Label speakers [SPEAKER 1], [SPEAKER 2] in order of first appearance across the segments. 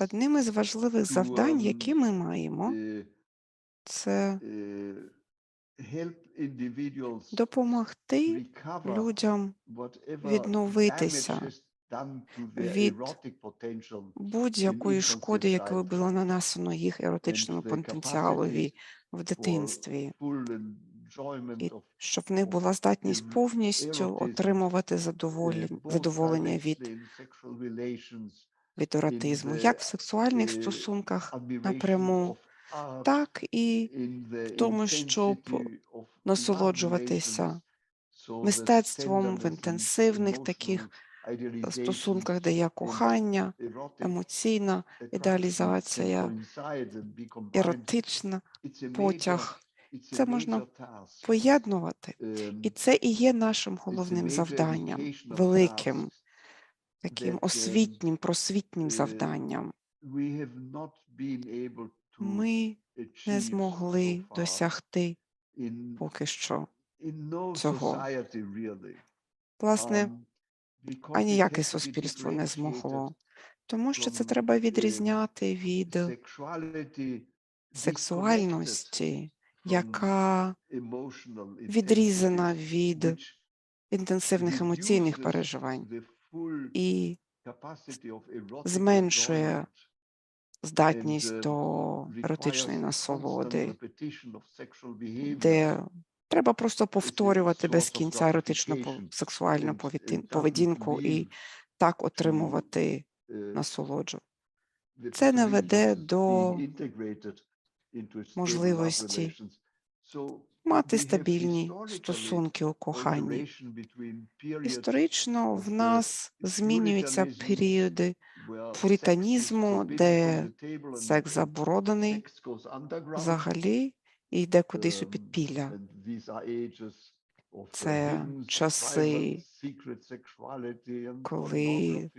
[SPEAKER 1] Одним із важливих завдань, які ми маємо, це допомогти людям відновитися від будь-якої шкоди, яку було нанесено їх еротичному потенціалові в дитинстві, і щоб в них була здатність повністю отримувати задоволення від, від еротизму, як в сексуальних стосунках напряму, так і
[SPEAKER 2] в
[SPEAKER 1] тому, щоб насолоджуватися мистецтвом в інтенсивних таких стосунках, де є кохання, емоційна ідеалізація, еротична потяг. Це можна поєднувати. І це і є нашим головним завданням, великим, таким освітнім, просвітнім завданням. Ми не змогли досягти поки що. цього. Власне, аніяке суспільство не змогло, тому що це треба відрізняти від сексуальності, яка відрізана від інтенсивних емоційних переживань і зменшує здатність до еротичної насолоди, де треба просто повторювати без кінця еротичну сексуальну поведінку і так отримувати насолоджу. Це не веде до можливості мати стабільні стосунки у коханні. Історично в нас змінюються періоди пуританізму, де секс заборонений взагалі і йде кудись у підпілля. Це часи, коли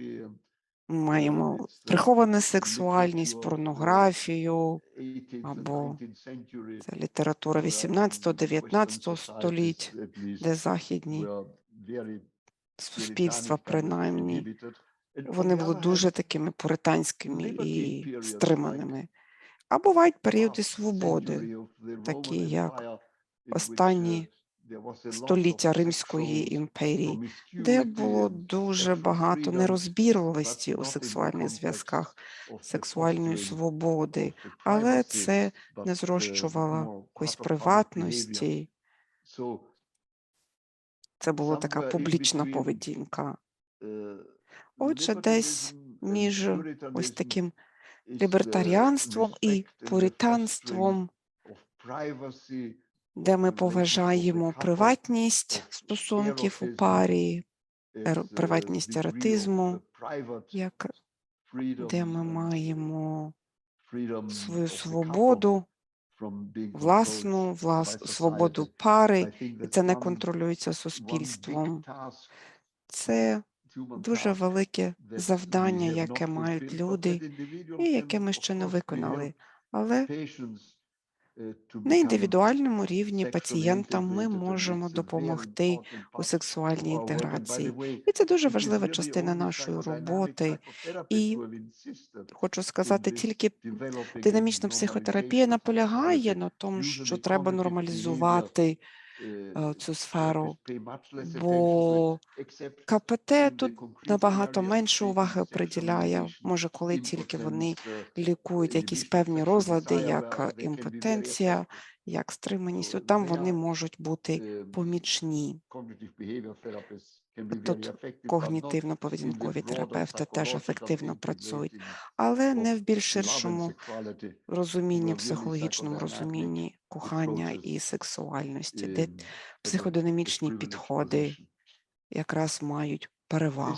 [SPEAKER 1] маємо приховану сексуальність, порнографію, або це література 18-19 століть, де західні суспільства, принаймні, вони були дуже такими пуританськими і стриманими. А бувають періоди свободи, такі як останні століття Римської імперії, де було дуже багато нерозбірливості у сексуальних зв'язках, сексуальної свободи, але це не зрощувало якоїсь приватності. Це була така публічна поведінка. Отже, десь між ось таким лібертаріанством і пуританством, де ми поважаємо приватність стосунків у парі, приватність еротизму, як де ми маємо свою свободу, власну влас, свободу пари, і це не контролюється суспільством. Це дуже велике завдання, яке мають люди, і яке ми ще не виконали. Але на індивідуальному рівні пацієнтам ми можемо допомогти у сексуальній інтеграції. І це дуже важлива частина нашої роботи. І Хочу сказати, тільки динамічна психотерапія наполягає на тому, що треба нормалізувати е, цю сферу, бо КПТ тут набагато менше уваги приділяє, може, коли тільки вони лікують якісь певні розлади, як е, імпотенція, як стриманість, там вони можуть бути помічні. Тут когнітивно-поведінкові терапевти теж ефективно працюють, але не в більш ширшому розумінні, психологічному розумінні кохання і сексуальності, де психодинамічні підходи якраз мають перевагу.